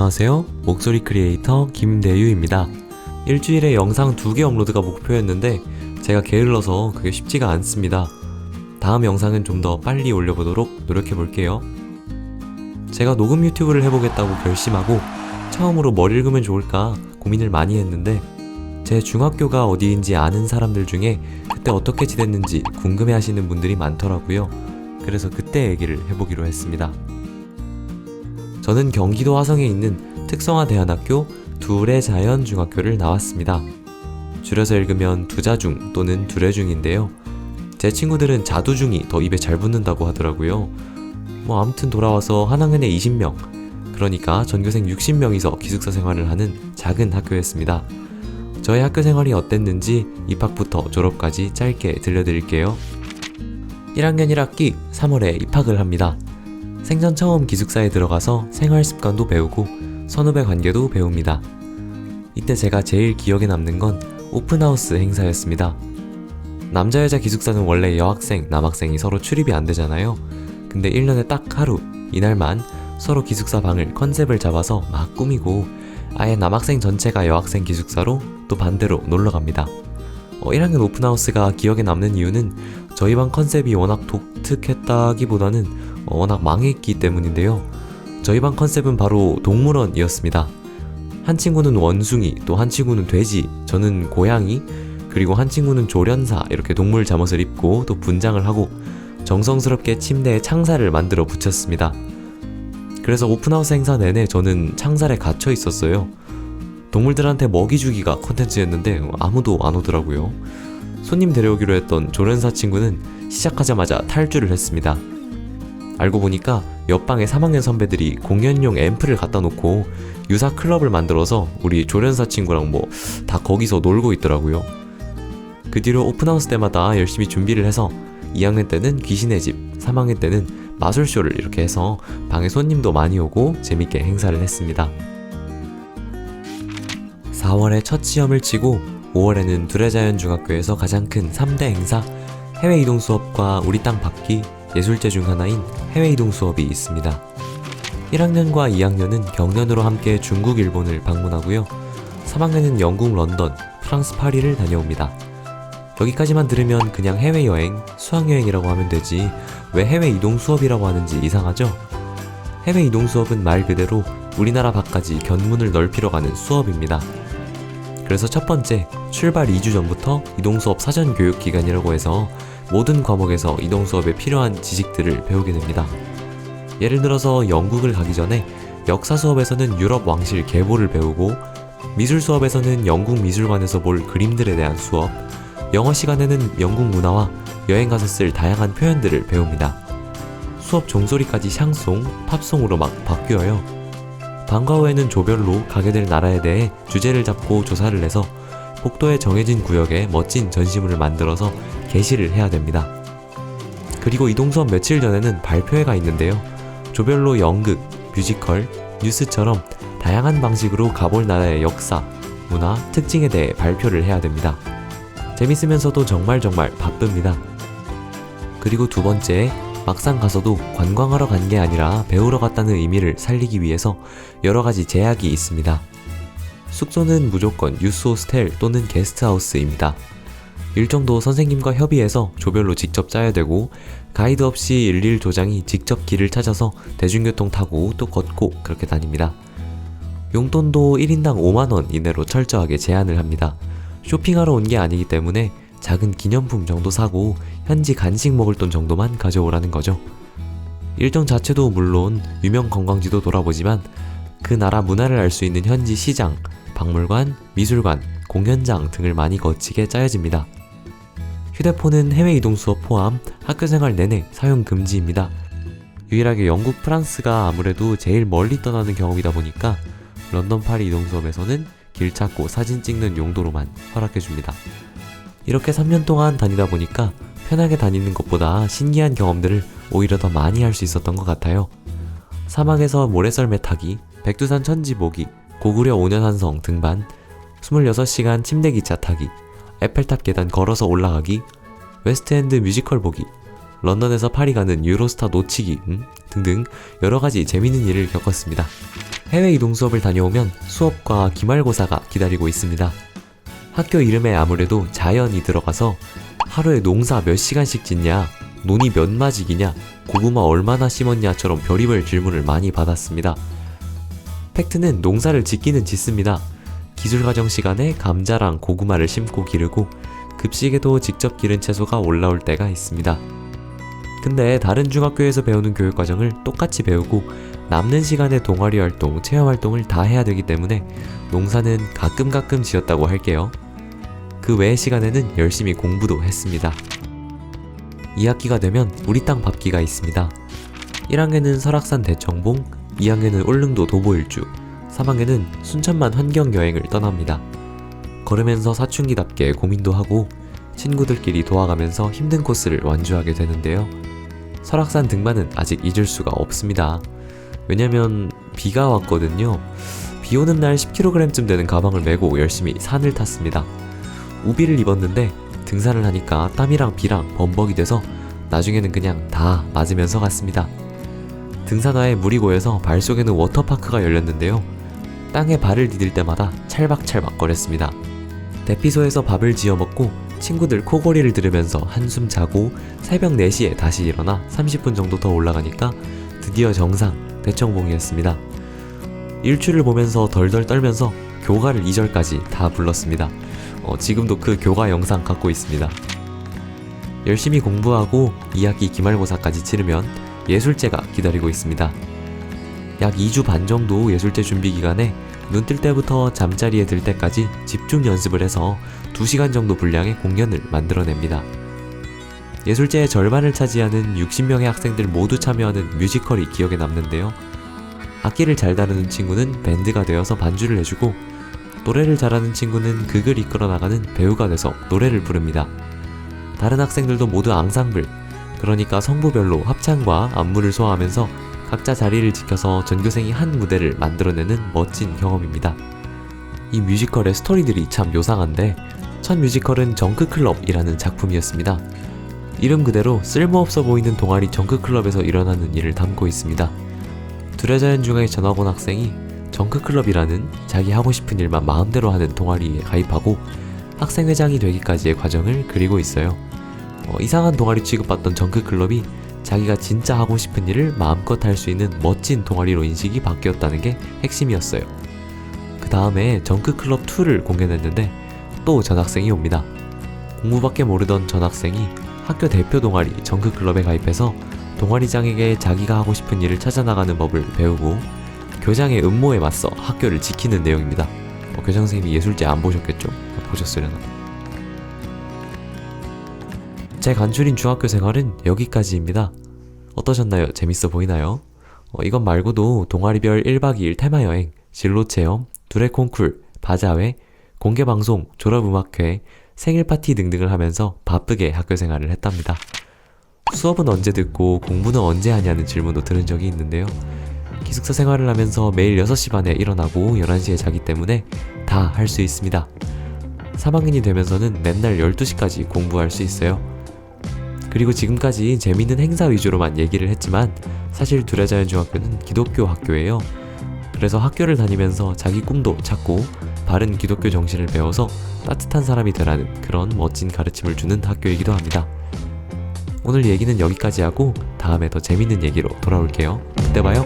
안녕하세요. 목소리 크리에이터 김대유입니다. 일주일에 영상 두개 업로드가 목표였는데 제가 게을러서 그게 쉽지가 않습니다. 다음 영상은 좀 더 빨리 올려보도록 노력해 볼게요. 제가 녹음 유튜브를 해보겠다고 결심하고 처음으로 뭘 읽으면 좋을까 고민을 많이 했는데 제 중학교가 어디인지 아는 사람들 중에 그때 어떻게 지냈는지 궁금해 하시는 분들이 많더라고요. 그래서 그때 얘기를 해보기로 했습니다. 저는 경기도 화성에 있는 특성화 대안학교 두레자연중학교를 나왔습니다. 줄여서 읽으면 두자중 또는 두레중인데요. 제 친구들은 자두중이 더 입에 잘 붙는다고 하더라고요. 뭐 아무튼 돌아와서 한 학년에 20명, 그러니까 전교생 60명이서 기숙사 생활을 하는 작은 학교였습니다. 저의 학교 생활이 어땠는지 입학부터 졸업까지 짧게 들려드릴게요. 1학년 1학기 3월에 입학을 합니다. 생전 처음 기숙사에 들어가서 생활 습관도 배우고 선후배 관계도 배웁니다. 이때 제가 제일 기억에 남는 건 오픈하우스 행사였습니다. 남자 여자 기숙사는 원래 여학생, 남학생이 서로 출입이 안 되잖아요. 근데 1년에 딱 하루, 이날만 서로 기숙사 방을 컨셉을 잡아서 막 꾸미고 아예 남학생 전체가 여학생 기숙사로 또 반대로 놀러 갑니다. 어, 1학년 오픈하우스가 기억에 남는 이유는 저희 방 컨셉이 워낙 독특했다기보다는 어, 워낙 망했기 때문인데요. 저희 방 컨셉은 바로 동물원이었습니다. 한 친구는 원숭이, 또 한 친구는 돼지, 저는 고양이, 그리고 한 친구는 조련사 이렇게 동물 잠옷을 입고 또 분장을 하고 정성스럽게 침대에 창살을 만들어 붙였습니다. 그래서 오픈하우스 행사 내내 저는 창살에 갇혀 있었어요. 동물들한테 먹이 주기가 컨텐츠였는데 아무도 안 오더라고요. 손님 데려오기로 했던 조련사 친구는 시작하자마자 탈주를 했습니다. 알고 보니까 옆방에 3학년 선배들이 공연용 앰프를 갖다 놓고 유사 클럽을 만들어서 우리 조련사 친구랑 뭐 다 거기서 놀고 있더라고요. 그 뒤로 오픈하우스 때마다 열심히 준비를 해서 2학년 때는 귀신의 집, 3학년 때는 마술쇼를 이렇게 해서 방에 손님도 많이 오고 재밌게 행사를 했습니다. 4월에 첫 시험을 치고 5월에는 두레자연중학교에서 가장 큰 3대 행사 해외 이동 수업과 우리 땅 받기 예술제 중 하나인 해외 이동 수업이 있습니다. 1학년과 2학년은 경연으로 함께 중국, 일본을 방문하고요. 3학년은 영국, 런던, 프랑스, 파리를 다녀옵니다. 여기까지만 들으면 그냥 해외여행, 수학여행이라고 하면 되지 왜 해외 이동 수업이라고 하는지 이상하죠? 해외 이동 수업은 말 그대로 우리나라 밖까지 견문을 넓히러 가는 수업입니다. 그래서 첫 번째, 출발 2주 전부터 이동 수업 사전 교육 기간이라고 해서 모든 과목에서 이동 수업에 필요한 지식들을 배우게 됩니다. 예를 들어서 영국을 가기 전에 역사 수업에서는 유럽 왕실 계보를 배우고 미술 수업에서는 영국 미술관에서 볼 그림들에 대한 수업, 영어 시간에는 영국 문화와 여행 가서 쓸 다양한 표현들을 배웁니다. 수업 종소리까지 샹송, 팝송으로 막 바뀌어요. 방과 후에는 조별로 가게 될 나라에 대해 주제를 잡고 조사를 해서 복도에 정해진 구역에 멋진 전시물을 만들어서 게시를 해야 됩니다. 그리고 이동 수업 며칠 전에는 발표회가 있는데요. 조별로 연극, 뮤지컬, 뉴스처럼 다양한 방식으로 가볼 나라의 역사, 문화, 특징에 대해 발표를 해야 됩니다. 재밌으면서도 정말 정말 바쁩니다. 그리고 두 번째, 막상 가서도 관광하러 간 게 아니라 배우러 갔다는 의미를 살리기 위해서 여러 가지 제약이 있습니다. 숙소는 무조건 유스 호스텔 또는 게스트하우스입니다. 일정도 선생님과 협의해서 조별로 직접 짜야 되고 가이드 없이 일일 조장이 직접 길을 찾아서 대중교통 타고 또 걷고 그렇게 다닙니다. 용돈도 1인당 5만원 이내로 철저하게 제한을 합니다. 쇼핑하러 온 게 아니기 때문에 작은 기념품 정도 사고 현지 간식 먹을 돈 정도만 가져오라는 거죠. 일정 자체도 물론 유명 관광지도 돌아보지만 그 나라 문화를 알 수 있는 현지 시장, 박물관, 미술관, 공연장 등을 많이 거치게 짜여집니다. 휴대폰은 해외 이동 수업 포함 학교 생활 내내 사용 금지입니다. 유일하게 영국, 프랑스가 아무래도 제일 멀리 떠나는 경험이다 보니까 런던, 파리 이동 수업에서는 길 찾고 사진 찍는 용도로만 허락해 줍니다. 이렇게 3년 동안 다니다 보니까 편하게 다니는 것보다 신기한 경험들을 오히려 더 많이 할 수 있었던 것 같아요. 사막에서 모래썰매 타기, 백두산 천지 보기, 고구려 오년산성 등반, 26시간 침대 기차 타기, 에펠탑 계단 걸어서 올라가기, 웨스트엔드 뮤지컬 보기, 런던에서 파리 가는 유로스타 놓치기 음? 등등 여러 가지 재밌는 일을 겪었습니다. 해외 이동 수업을 다녀오면 수업과 기말고사가 기다리고 있습니다. 학교 이름에 아무래도 자연이 들어가서 하루에 농사 몇 시간씩 짓냐, 논이 몇 마직이냐, 고구마 얼마나 심었냐처럼 별의별 질문을 많이 받았습니다. 팩트는 농사를 짓기는 짓습니다. 기술과정 시간에 감자랑 고구마를 심고 기르고 급식에도 직접 기른 채소가 올라올 때가 있습니다. 근데 다른 중학교에서 배우는 교육 과정을 똑같이 배우고 남는 시간에 동아리 활동, 체험 활동을 다 해야 되기 때문에 농사는 가끔 가끔 지었다고 할게요. 그 외의 시간에는 열심히 공부도 했습니다. 2학기가 되면 우리 땅 밥기가 있습니다. 1학년은 설악산 대청봉, 2학년은 울릉도 도보일주, 3학년은 순천만 환경 여행을 떠납니다. 걸으면서 사춘기답게 고민도 하고 친구들끼리 도와가면서 힘든 코스를 완주하게 되는데요. 설악산 등반은 아직 잊을 수가 없습니다. 왜냐면 비가 왔거든요. 비 오는 날 10kg쯤 되는 가방을 메고 열심히 산을 탔습니다. 우비를 입었는데 등산을 하니까 땀이랑 비랑 범벅이 돼서 나중에는 그냥 다 맞으면서 갔습니다. 등산화에 물이 고여서 발 속에는 워터파크가 열렸는데요. 땅에 발을 디딜 때마다 찰박찰박 거렸습니다. 대피소에서 밥을 지어 먹고 친구들 코골이를 들으면서 한숨 자고 새벽 4시에 다시 일어나 30분 정도 더 올라가니까 드디어 정상 대청봉이었습니다. 일출을 보면서 덜덜 떨면서 교가를 2절까지 다 불렀습니다. 어, 지금도 그 교가 영상 갖고 있습니다. 열심히 공부하고 2학기 기말고사까지 치르면 예술제가 기다리고 있습니다. 약 2주 반 정도 예술제 준비 기간에 눈 뜰 때부터 잠자리에 들 때까지 집중 연습을 해서 2시간 정도 분량의 공연을 만들어냅니다. 예술제의 절반을 차지하는 60명의 학생들 모두 참여하는 뮤지컬이 기억에 남는데요. 악기를 잘 다루는 친구는 밴드가 되어서 반주를 해주고 노래를 잘하는 친구는 극을 이끌어 나가는 배우가 돼서 노래를 부릅니다. 다른 학생들도 모두 앙상블, 그러니까 성부별로 합창과 안무를 소화하면서 각자 자리를 지켜서 전교생이 한 무대를 만들어내는 멋진 경험입니다. 이 뮤지컬의 스토리들이 참 요상한데 첫 뮤지컬은 정크클럽이라는 작품이었습니다. 이름 그대로 쓸모없어 보이는 동아리 정크클럽에서 일어나는 일을 담고 있습니다. 두레자연 중학의 전학온 학생이 정크클럽이라는 자기 하고 싶은 일만 마음대로 하는 동아리에 가입하고 학생회장이 되기까지의 과정을 그리고 있어요. 어, 이상한 동아리 취급받던 정크클럽이 자기가 진짜 하고 싶은 일을 마음껏 할 수 있는 멋진 동아리로 인식이 바뀌었다는 게 핵심이었어요. 그 다음에 정크클럽 2를 공연했는데 또 전학생이 옵니다. 공부밖에 모르던 전학생이 학교 대표 동아리 정크클럽에 가입해서 동아리장에게 자기가 하고 싶은 일을 찾아나가는 법을 배우고 교장의 음모에 맞서 학교를 지키는 내용입니다. 어, 교장 선생님이 예술제 안 보셨겠죠? 보셨으려나? 제 간추린 중학교 생활은 여기까지입니다. 어떠셨나요? 재밌어 보이나요? 어, 이것 말고도 동아리별 1박 2일 테마 여행, 진로 체험, 두레 콩쿨, 바자회, 공개 방송, 졸업 음악회, 생일 파티 등등을 하면서 바쁘게 학교 생활을 했답니다. 수업은 언제 듣고 공부는 언제 하냐는 질문도 들은 적이 있는데요. 기숙사 생활을 하면서 매일 6시 반에 일어나고 11시에 자기 때문에 다 할 수 있습니다. 3학년이 되면서는 맨날 12시까지 공부할 수 있어요. 그리고 지금까지 재밌는 행사 위주로만 얘기를 했지만 사실 두레자연 중학교는 기독교 학교예요. 그래서 학교를 다니면서 자기 꿈도 찾고 바른 기독교 정신을 배워서 따뜻한 사람이 되라는 그런 멋진 가르침을 주는 학교이기도 합니다. 오늘 얘기는 여기까지 하고 다음에 더 재밌는 얘기로 돌아올게요. 그때 봐요.